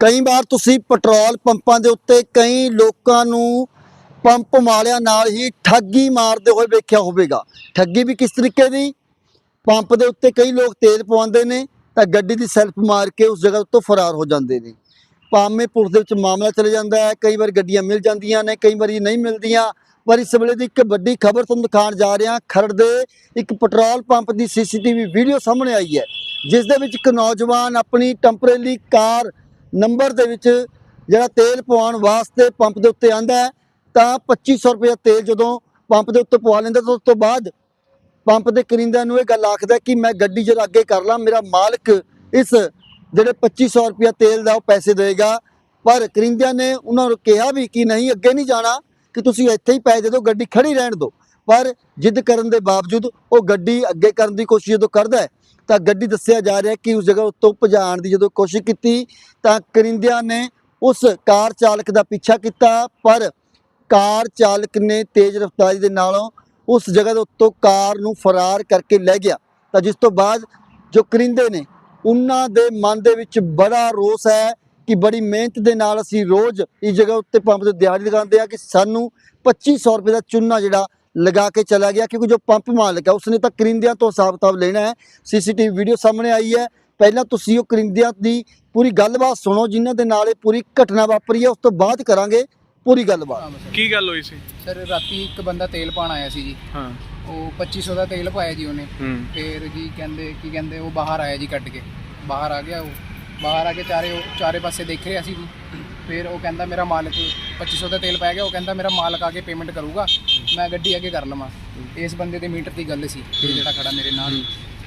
ਕਈ ਵਾਰ ਤੁਸੀਂ ਪੈਟਰੋਲ ਪੰਪਾਂ ਦੇ ਉੱਤੇ ਕਈ ਲੋਕਾਂ ਨੂੰ ਪੰਪ ਵਾਲਿਆਂ ਨਾਲ ਹੀ ਠੱਗੀ ਮਾਰਦੇ ਹੋਏ ਵੇਖਿਆ ਹੋਵੇਗਾ। ਠੱਗੀ ਵੀ ਕਿਸ ਤਰੀਕੇ ਦੀ? ਪੰਪ ਦੇ ਉੱਤੇ ਕਈ ਲੋਕ ਤੇਲ ਪਵਾਉਂਦੇ ਨੇ, ਤਾਂ ਗੱਡੀ ਦੀ ਸੈਲਫ ਮਾਰ ਕੇ ਉਸ ਜਗ੍ਹਾ ਤੋਂ ਫਰਾਰ ਹੋ ਜਾਂਦੇ ਨੇ। ਪਾਮੇ ਪੁਲਿਸ ਦੇ ਵਿੱਚ ਮਾਮਲਾ ਚਲੇ ਜਾਂਦਾ ਹੈ, ਕਈ ਵਾਰ ਗੱਡੀਆਂ ਮਿਲ ਜਾਂਦੀਆਂ ਨੇ, ਕਈ ਵਾਰੀ ਨਹੀਂ ਮਿਲਦੀਆਂ। ਪਰ ਇਸ ਵੇਲੇ ਦੀ ਇੱਕ ਵੱਡੀ ਖਬਰ ਤੁਹਾਨੂੰ ਦਿਖਾਉਣ ਜਾ ਰਿਹਾ ਖਰੜ ਦੇ ਇੱਕ ਪੈਟਰੋਲ ਪੰਪ ਦੀ ਸੀਸੀਟੀਵੀ ਵੀਡੀਓ ਸਾਹਮਣੇ ਆਈ ਹੈ। ਜਿਸ ਦੇ ਵਿੱਚ ਇੱਕ ਨੌਜਵਾਨ ਆਪਣੀ ਟੈਂਪਰੇਰੀ ਕਾਰ ਨੰਬਰ ਦੇ ਵਿੱਚ ਜਿਹੜਾ ਤੇਲ ਪਵਾਉਣ ਵਾਸਤੇ ਪੰਪ ਦੇ ਉੱਤੇ ਆਂਦਾ ਹੈ, ਤਾਂ 2500 ਰੁਪਏ ਤੇਲ ਜਦੋਂ ਪੰਪ ਦੇ ਉੱਤੇ ਪਵਾ ਲੈਂਦਾ, ਤਾਂ ਉਸ ਤੋਂ ਬਾਅਦ ਪੰਪ ਦੇ ਕਰਿੰਦਿਆਂ ਨੂੰ ਇਹ ਗੱਲ ਆਖਦਾ ਕਿ ਮੈਂ ਗੱਡੀ ਜਰਾ ਅੱਗੇ ਕਰ ਲਾਂ, ਮੇਰਾ ਮਾਲਕ ਇਸ ਜਿਹੜੇ 2500 ਰੁਪਏ ਤੇਲ ਦਾ ਉਹ ਪੈਸੇ ਦੇਗਾ ਪਰ ਕਰਿੰਦਿਆਂ ਨੇ ਉਹਨਾਂ ਨੂੰ ਕਿਹਾ ਵੀ ਕਿ ਨਹੀਂ, ਅੱਗੇ ਨਹੀਂ ਜਾਣਾ, ਕਿ ਤੁਸੀਂ ਇੱਥੇ ਹੀ ਪੈਸੇ ਦੇ ਦਿਓ ਗੱਡੀ ਖੜੀ ਰਹਿਣ ਦਿਓ। ਪਰ ਜਿੱਦ ਕਰਨ ਦੇ ਬਾਵਜੂਦ ਉਹ ਗੱਡੀ ਅੱਗੇ ਕਰਨ ਦੀ ਕੋਸ਼ਿਸ਼ ਜਦੋਂ ਕਰਦਾ ਹੈ, ਤਾਂ ਗੱਡੀ ਦੱਸਿਆ ਜਾ ਰਿਹਾ ਕਿ ਉਸ ਜਗ੍ਹਾ ਉੱਤੋਂ ਭਜਾਉਣ ਦੀ ਜਦੋਂ ਕੋਸ਼ਿਸ਼ ਕੀਤੀ, ਤਾਂ ਕਰਿੰਦਿਆਂ ਨੇ ਉਸ ਕਾਰ ਚਾਲਕ ਦਾ ਪਿੱਛਾ ਕੀਤਾ, ਪਰ ਕਾਰ ਚਾਲਕ ਨੇ ਤੇਜ਼ ਰਫ਼ਤਾਰੀ ਦੇ ਨਾਲੋਂ ਉਸ ਜਗ੍ਹਾ ਦੇ ਉੱਤੋਂ ਕਾਰ ਨੂੰ ਫਰਾਰ ਕਰਕੇ ਲੈ ਗਿਆ। ਤਾਂ ਜਿਸ ਤੋਂ ਬਾਅਦ ਜੋ ਕਰਿੰਦੇ ਨੇ, ਉਹਨਾਂ ਦੇ ਮਨ ਦੇ ਵਿੱਚ ਬੜਾ ਰੋਸ ਹੈ ਕਿ ਬੜੀ ਮਿਹਨਤ ਦੇ ਨਾਲ ਅਸੀਂ ਰੋਜ਼ ਇਸ ਜਗ੍ਹਾ ਉੱਤੇ ਪੰਪ ਤੇ ਦਿਹਾੜੀ ਲਗਾਉਂਦੇ ਆ ਕਿ ਸਾਨੂੰ 2500 ਰੁਪਏ ਦਾ ਚੁੰਨਾ ਜਿਹੜਾ ਲਗਾ ਕੇ ਚਲਾ ਗਿਆ ਕਿਉਂਕਿ ਜੋ ਪੰਪ ਮਾਲਕ ਹੈ ਉਸਨੇ ਤਾਂ ਕਰਿੰਦਿਆਂ ਤੋਂ ਹਿਸਾਬ ਕਿਤਾਬ ਲੈਣਾ ਹੈ। ਸੀਸੀਟੀਵੀ ਵੀਡੀਓ ਸਾਹਮਣੇ ਆਈ ਹੈ। ਪਹਿਲਾਂ ਤੁਸੀਂ ਉਹ ਕਰਿੰਦਿਆਂ ਦੀ ਪੂਰੀ ਗੱਲਬਾਤ ਸੁਣੋ ਜਿਨ੍ਹਾਂ ਦੇ ਨਾਲ ਇਹ ਪੂਰੀ ਘਟਨਾ ਵਾਪਰੀ ਹੈ। ਉਸ ਤੋਂ ਬਾਅਦ ਕਰਾਂਗੇ ਪੂਰੀ ਗੱਲਬਾਤ। ਕੀ ਗੱਲ ਹੋਈ ਸੀ? ਸਰ ਰਾਤੀ ਇੱਕ ਬੰਦਾ ਤੇਲ ਪਾਣ ਆਇਆ ਸੀ ਜੀ। ਹਾਂ। ਉਹ 2500 ਦਾ ਤੇਲ ਪਾਇਆ ਜੀ ਉਹਨੇ। ਫਿਰ ਜੀ ਕਹਿੰਦੇ ਕੀ ਕਹਿੰਦੇ ਉਹ ਬਾਹਰ ਆਇਆ ਜੀ ਕੱਢ ਕੇ। ਬਾਹਰ ਆ ਗਿਆ ਉਹ। ਬਾਹਰ ਆ ਕੇ ਚਾਰੇ ਉਹ ਚਾਰੇ ਪਾਸੇ ਦੇਖ ਰਿਹਾ ਸੀ ਜੀ। ਫਿਰ ਉਹ ਕਹਿੰਦਾ ਮੇਰਾ ਮਾਲਕ 2500 ਦਾ ਤੇਲ ਪੈ ਗਿਆ, ਉਹ ਕਹਿੰਦਾ ਮੇਰਾ ਮਾਲਕ ਆ ਕੇ ਪੇਮੈਂਟ ਕਰੂਗਾ, ਮੈਂ ਗੱਡੀ ਅੱਗੇ ਕਰ ਲਵਾਂ। ਇਸ ਬੰਦੇ ਦੇ ਮੀਟਰ ਦੀ ਗੱਲ ਸੀ ਇਹ ਜਿਹੜਾ ਖੜਾ ਮੇਰੇ ਨਾਲ।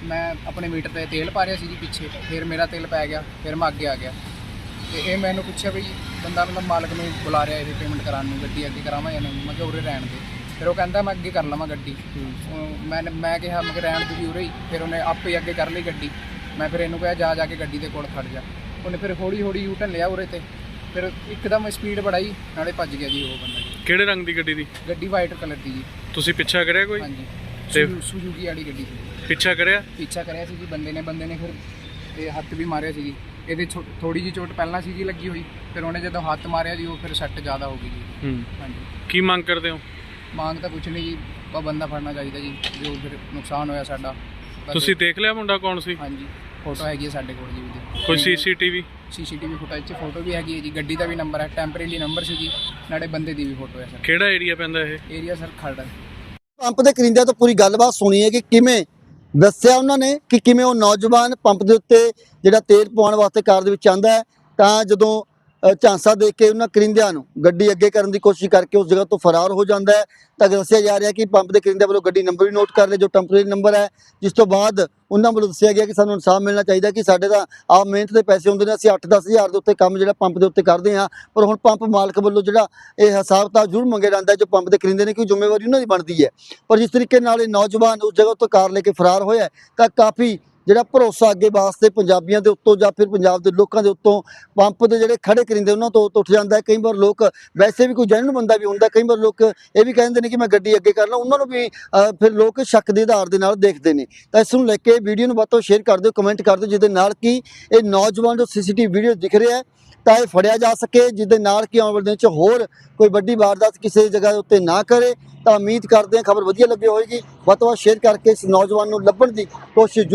ਮੈਂ ਆਪਣੇ ਮੀਟਰ ਤੇ ਤੇਲ ਪਾ ਰਿਹਾ ਸੀ ਜੀ ਪਿੱਛੇ, ਫਿਰ ਮੇਰਾ ਤੇਲ ਪੈ ਗਿਆ, ਫਿਰ ਮੈਂ ਅੱਗੇ ਆ ਗਿਆ। ਤੇ ਇਹ ਮੈਨੂੰ ਪੁੱਛਿਆ ਵੀ ਬੰਦਾ ਮਤਲਬ ਮਾਲਕ ਨੂੰ ਬੁਲਾ ਰਿਹਾ ਇਹ ਪੇਮੈਂਟ ਕਰਾਉਣ ਨੂੰ, ਗੱਡੀ ਅੱਗੇ ਕਰਾਵਾਂ ਜਾਂ ਨਹੀਂ? ਮੈਂ ਕਿਹਾ ਉਰੇ ਰਹਿਣ ਦੇ। ਫਿਰ ਉਹ ਕਹਿੰਦਾ ਮੈਂ ਅੱਗੇ ਕਰ ਲਵਾਂ ਗੱਡੀ। ਮੈਂ ਮੈਂ ਕਿਹਾ ਮੈਂ ਕਿਹਾ ਰਹਿਣ ਦੇ ਵੀ ਉਰੇ ਹੀ। ਫਿਰ ਉਹਨੇ ਆਪੇ ਅੱਗੇ ਕਰ ਲਈ ਗੱਡੀ। ਮੈਂ ਫਿਰ ਇਹਨੂੰ ਕਿਹਾ, ਜਾ ਜਾ ਕੇ ਗੱਡੀ ਦੇ ਕੋਲ ਖੜ ਜਾ। ਉਹਨੇ ਫਿਰ ਹੌਲੀ ਹੌਲੀ ਯੂ ਲਿਆ ਉਰੇ ਤੇ। ਫਿਰ ਇੱਕਦਮ ਸਪੀਡ ਬੜਾਈ ਨਾਲੇ ਭੱਜ ਗਿਆ ਜੀ ਉਹ ਬੰਦਾ ਜੀ। ਕਿਹੜੇ ਰੰਗ ਦੀ ਗੱਡੀ ਦੀ? ਗੱਡੀ ਵਾਈਟ ਕਲਰ ਦੀ ਜੀ। ਤੁਸੀਂ ਪਿੱਛਾ ਕਰਿਆ ਕੋਈ? ਹਾਂਜੀ। ਤੇ- ਸੁਜ਼ੂ- ਸੁਜ਼ੂਕੀ ਵਾਲੀ ਗੱਡੀ ਸੀ। ਪਿੱਛਾ ਕਰਿਆ? ਪਿੱਛਾ ਕਰਿਆ ਸੀ ਜੀ ਬੰਦੇ ਨੇ ਬੰਦੇ ਨੇ ਫਿਰ ਤੇ ਹੱਥ ਵੀ ਮਾਰਿਆ ਸੀ ਜੀ। ਇਹਦੇ ਥੋੜੀ ਜੀ ਚੋਟ ਪਹਿਲਾਂ ਸੀ ਜੀ ਲੱਗੀ ਹੋਈ ਫਿਰ ਉਹਨੇ ਜਦੋਂ ਹੱਥ ਮਾਰਿਆ ਜੀ ਉਹ ਫਿਰ ਸੱਟ ਜ਼ਿਆਦਾ ਹੋ ਗਈ ਜੀ। ਹੂੰ। ਹਾਂਜੀ। ਕੀ ਮੰਗ ਕਰਦੇ ਹੋ? ਮੰਗ ਤਾਂ ਕੁਛ ਨਹੀਂ ਜੀ ਬਸ ਬੰਦਾ ਫੜਨਾ ਚਾਹੀਦਾ ਜੀ ਜੋ ਫਿਰ ਨੁਕਸਾਨ ਹੋਇਆ ਸਾਡਾ। ਬਸ ਤੁਸੀਂ ਦੇਖ ਲਿਆ ਮੁੰਡਾ ਕੌਣ ਸੀ? ਹਾਂਜੀ। ਫੋਟੋ ਹੈਗੀ ਹੈ ਸਾਡੇ ਕੋਲ ਜੀ ਉਹਦੀ। ਕੋਈ ਸੀਸੀਟੀਵੀ? ਸੀਸੀਟੀਵੀ ਫੁਟੇਜ 'ਚ ਫੋਟੋ ਵੀ ਹੈਗੀ ਹੈ ਜੀ। ਗੱਡੀ ਦਾ ਵੀ ਨੰਬਰ ਹੈ ਟੈਂਪਰੇਰੀ ਨੰਬਰ ਸੀ ਜੀ ਨਾਲੇ ਬੰਦੇ ਦੀ ਵੀ ਫੋਟੋ ਹੈ ਸਰ। ਕਿਹੜਾ ਏਰੀਆ ਪੈਂਦਾ ਇਹ? Area sir Kharar. ਪੰਪ ਦੇ ਕਰਿੰਦਿਆਂ ਤੋਂ ਪੂਰੀ ਗੱਲਬਾਤ ਸੁਣੀ ਹੈ ਕਿ ਕਿਵੇਂ ਦੱਸਿਆ ਉਹਨਾਂ ਨੇ ਕਿ ਕਿਵੇਂ ਉਹ ਨੌਜਵਾਨ ਪੰਪ ਦੇ ਉੱਤੇ ਜਿਹੜਾ ਤੇਲ ਪਵਾਉਣ ਵਾਸਤੇ ਕਾਰ ਦੇ ਵਿੱਚ ਆਂਦਾ ਹੈ। ਤਾਂ ਜਦੋਂ ਝਾਂਸਾ ਦੇ ਕੇ ਉਹਨਾਂ ਕਰਿੰਦਿਆਂ ਨੂੰ ਗੱਡੀ ਅੱਗੇ ਕਰਨ ਦੀ ਕੋਸ਼ਿਸ਼ ਕਰਕੇ ਉਸ ਜਗ੍ਹਾ ਤੋਂ ਫਰਾਰ ਹੋ ਜਾਂਦਾ ਹੈ। ਤਾਂ ਦੱਸਿਆ ਜਾ ਰਿਹਾ ਕਿ ਪੰਪ ਦੇ ਕਰਿੰਦਿਆਂ ਵੱਲੋਂ ਗੱਡੀ ਨੰਬਰ ਵੀ ਨੋਟ ਕਰ ਲਿਆ ਜੋ ਟੈਂਪਰੇਰੀ ਨੰਬਰ ਹੈ, ਜਿਸ ਤੋਂ ਬਾਅਦ ਉਹਨਾਂ ਵੱਲੋਂ ਦੱਸਿਆ ਗਿਆ ਕਿ ਸਾਨੂੰ ਇਨਸਾਫ ਮਿਲਣਾ ਚਾਹੀਦਾ ਕਿ ਸਾਡੇ ਤਾਂ ਆਪ ਮਿਹਨਤ ਦੇ ਪੈਸੇ ਹੁੰਦੇ ਨੇ, ਅਸੀਂ 8-10 ਹਜ਼ਾਰ ਦੇ ਉੱਤੇ ਕੰਮ ਜਿਹੜਾ ਪੰਪ ਦੇ ਉੱਤੇ ਕਰਦੇ ਹਾਂ, ਪਰ ਹੁਣ ਪੰਪ ਮਾਲਕ ਵੱਲੋਂ ਜਿਹੜਾ ਇਹ ਹਿਸਾਬ ਤਾਂ ਜ਼ਰੂਰ ਮੰਗਿਆ ਜਾਂਦਾ ਜੋ ਪੰਪ ਦੇ ਕਰਿੰਦੇ ਨੇ, ਕਿ ਜ਼ਿੰਮੇਵਾਰੀ ਉਹਨਾਂ ਦੀ ਬਣਦੀ ਹੈ। ਪਰ ਜਿਸ ਤਰੀਕੇ ਨਾਲ ਇਹ ਨੌਜਵਾਨ ਉਸ ਜਗ੍ਹਾ ਤੋਂ ਕਾਰ ਲੈ ਕੇ ਫਰਾਰ ਹੋਇਆ ਤਾਂ ਕਾਫੀ ਜਿਹੜਾ ਭਰੋਸਾ ਅੱਗੇ ਵਾਸਤੇ ਪੰਜਾਬੀਆਂ ਦੇ ਉੱਤੋਂ ਜਾਂ ਫਿਰ ਪੰਜਾਬ ਦੇ ਲੋਕਾਂ ਦੇ ਉੱਤੋਂ ਪੰਪ ਦੇ ਜਿਹੜੇ ਖੜੇ ਕਰਿੰਦੇ ਉਹਨਾਂ ਤੋਂ ਉੱਠ ਜਾਂਦਾ ਹੈ। ਕਈ ਵਾਰ ਲੋਕ ਵੈਸੇ ਵੀ ਕੋਈ ਜੈਨੂਨ ਬੰਦਾ ਵੀ ਹੁੰਦਾ, ਕਈ ਵਾਰ ਲੋਕ ਇਹ ਵੀ ਕਹਿੰਦੇ ਨੇ ਕਿ ਮੈਂ ਗੱਡੀ ਅੱਗੇ ਕਰ ਲਾਂ ਉਹਨਾਂ ਨੂੰ ਵੀ ਫਿਰ ਲੋਕ ਸ਼ੱਕ ਦੇ ਆਧਾਰ ਦੇ ਨਾਲ ਦੇਖਦੇ ਨੇ। ਤਾਂ ਇਸ ਨੂੰ ਲੈ ਕੇ ਵੀਡੀਓ ਨੂੰ ਵੱਧ ਤੋਂ ਸ਼ੇਅਰ ਕਰ ਦਿਓ, ਕਮੈਂਟ ਕਰ ਦਿਓ, ਜਿਹਦੇ ਨਾਲ ਕਿ ਇਹ ਨੌਜਵਾਨ ਜੋ ਸੀਸੀਟੀਵੀ ਵੀਡੀਓ ਦਿਖ ਰਿਹਾ ਹੈ, ਤਾਂ ਇਹ ਫੜਿਆ ਜਾ ਸਕੇ, ਜਿਹਦੇ ਨਾਲ ਕਿ ਆਉਣ ਵਾਲੇ ਦਿਨ 'ਚ ਹੋਰ ਕੋਈ ਵੱਡੀ ਵਾਰਦਾਤ ਕਿਸੇ ਜਗ੍ਹਾ ਦੇ ਉੱਤੇ ਨਾ ਕਰੇ। ਤਾਂ ਉਮੀਦ ਕਰਦੇ ਹਾਂ ਖਬਰ ਵਧੀਆ ਲੱਗੀ ਹੋਏਗੀ ਵੱਧ ਤੋਂ ਵੱਧ ਸ਼ੇਅਰ ਕਰਕੇ ਇਸ ਨੌਜਵਾਨ ਨੂੰ ਲੱਭਣ ਦੀ ਕੋਸ਼ਿਸ਼